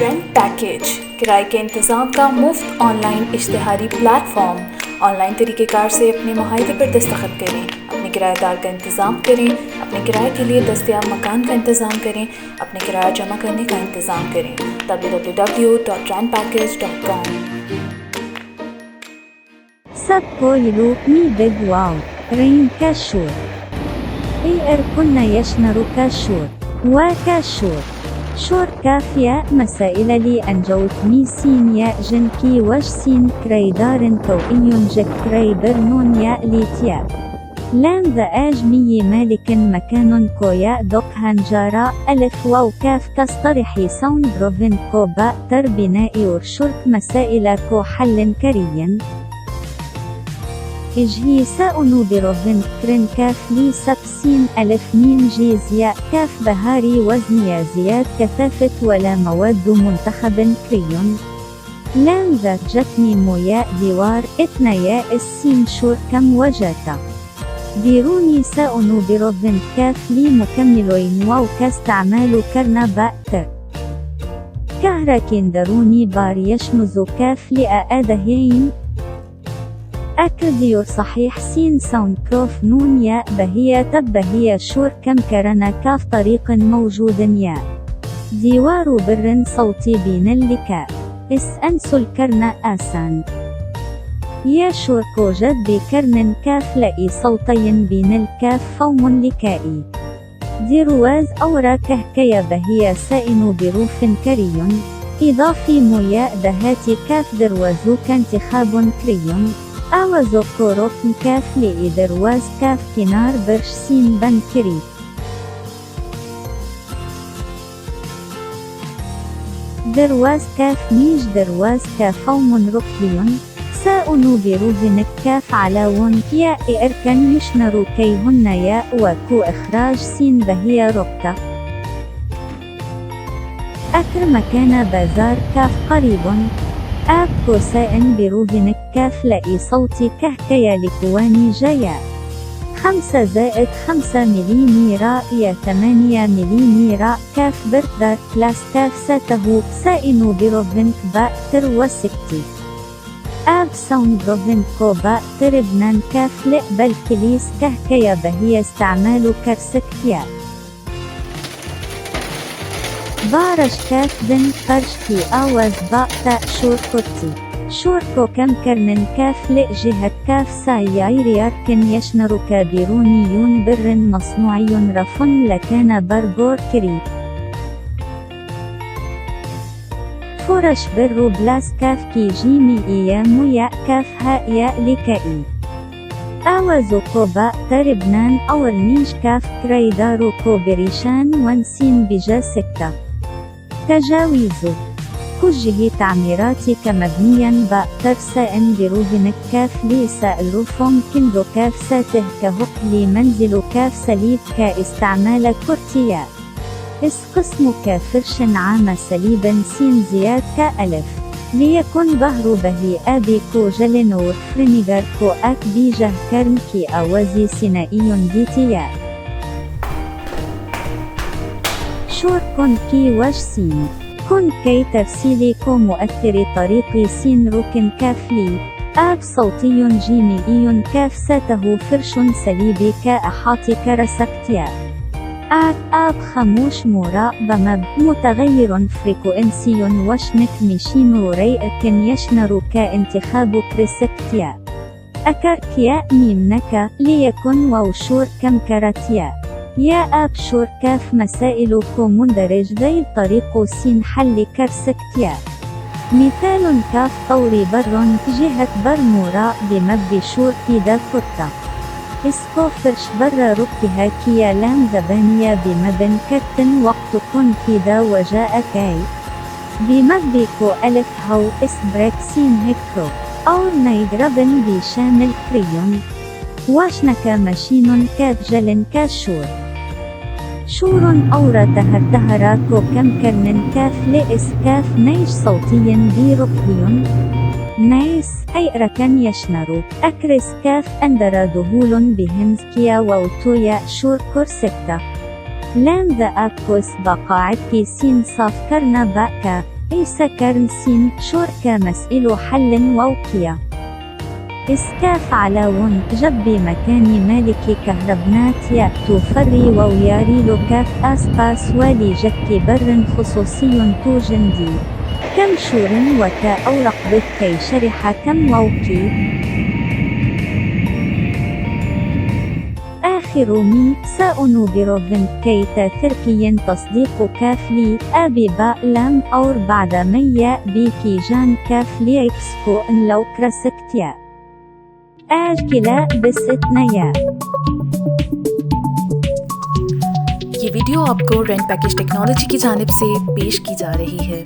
Rent package किराए के इंतज़ाम का मुफ्त ऑनलाइन इश्तहारी प्लेटफॉर्म ऑनलाइन तरीक़ेकार से अपने माहे पर दस्तखत करें अपने किराएदार का इंतज़ाम करें अपने किराए के लिए दस्तियाब मकान का इंतज़ाम करें अपने किराया जमा करने का इंतज़ाम करें www.rentpackage.com ساتبويلو مي بيج واو رين كاشور اي ار كنا يشنر كاشور وكاشور شور كافيا مسائل لي انجوت مي سين يا جنكي سين كريدار توئي جك كريبر نون يا ليتيا. لام ذا آج مي مالك مكان كويا دوك هنجارا. ألف واو كاف كاسترحي ساوند بروفين كوبا تر بناء ورشرك مسائل كو حل كريين. إجهي ساء بروفن كرن كاف لي سبسين ألف ميم جيز ياء كاف بهاري وزن يا زياد كثافة ولا مواد منتخب كريون. لام ذات جتني موياء ديوار إثنى ياء السين شور كم وجاتا. ديروني ساء بروفن كاف لي مكملين واو كاستعمال كرنا باء تر كهركين دروني بار يشمز كاف لأآدهين أكديو صحيح سين ساوند كروف نون يا بهية تب بهية شور كم كرنا كاف طريق موجود يا. ديوار بر صوتي بين اللكاء اس أنسو الكرن آسان. يا شور كوجد بكرن كاف لئي صوتي بين الكاف فوم لكائي دي رواز أورا كهكي بهية سائن بروف كري. إضافي موياء دهاتي كاف دروازو كانتخاب كريون كوروك كاف لي درواز كاف كنار برش سين بن كري درواز كاف ميج درواز كافوم ركبيون. ساء بروفنك كاف علاون. يا إركن يشنر كيهن يا وكو إخراج سين بهي ركتا أكر مكان بازار كاف قريب. آب كوساء بروفنك كاف لئي صوتي كهكيا لكواني جيا خمسة زائد خمسة مليميرا يا ثمانية مليميرا كاف برتدار كلاس كاف ساته سائن بروفنك باء تر وستي. آب ساون بروفنك كوبا تربنان كاف لئ بالكليس كهكيا بهي استعمال كرسكتيا بارش كاف بن قرشكي آواز باء تاء شور كرتي شوركو كم كرن كاف لئ جهة كاف ساي عيريار كن يشنر كابيروني يون بر مصنوعي رفن لكان برغور كري. فرش بر بلاس كاف كي جيمي إيام يا كاف هاء يا لكائي آوازو كوبا تربنان أور نيش كاف كريدارو كوبريشان وانسين بجا سكة تجاويزو كجه تعميراتك مبنيا ترساء بروهنك كاف ليس الروفوم كندو كاف ساته كهق منزل كاف سليب كاستعمال كورتيا. اس قسم كافرش عام سليبا سين زياد كألف. ليكن بهر بهي آبي كو جلنور فرنيغر كو أك بيجه كرم كي أوازي سينائي ديتيا. شور كون كي وش سين. كن كي ترسيلي كو مؤثر طريق سين ركن كافلي آب صوتي جيمي كاف ساته فرش سليبي كأحاط كرسكتيا. آب آب خموش مورا بمب متغير فريكوئنسي وشنك ميشين ريئك يشنر كانتخاب كريسكتيا أكركيا ميمنك ليكن ووشور كم كرتيا يا كاف مسائل كو مندرج ذي طريق سين حل كرسكتيا مثال كاف طوري بر جهة برمورا بمب شور كيدا كتا اسكو فرش بر ركها كيا لام ذبانيا بمبن كتن وقت كن كيدا وجاء كاي. بمب كو ألف هو اسبريك سين هكرو أو نيدربن بشامل كريون. واشنك ماشين كاف جل كاشور شور تهرا كو كم كرن كاف لئس كاف نيش صوتي بي ركبي نيس أي ركن يشنرو أكرس كاف أندر ذهول كيا ووتويا شور كورسكتا لام ذا أكوس بقاعد كي سين صاف كرنا باكا. سكرن سين شركة مسئل حل ووكية إسكاف على ون جب مكان مالك كهربنات يأتو فري ووياري لكاف أسقاس والي جك بر خصوصي توجندي. كم شور وتا أورق بكي شرح كم ووكي آخر مي سأنو بروفن كي تركي تصديق كافلي. أبي باء لم أور بعد ميا بيكي جان كافلي إكسكو إن لو كرسكتيا. آجكلا بستنيا ये वीडियो आपको रेंट पैकेज टेक्नोलॉजी की जानिब से पेश की जा रही है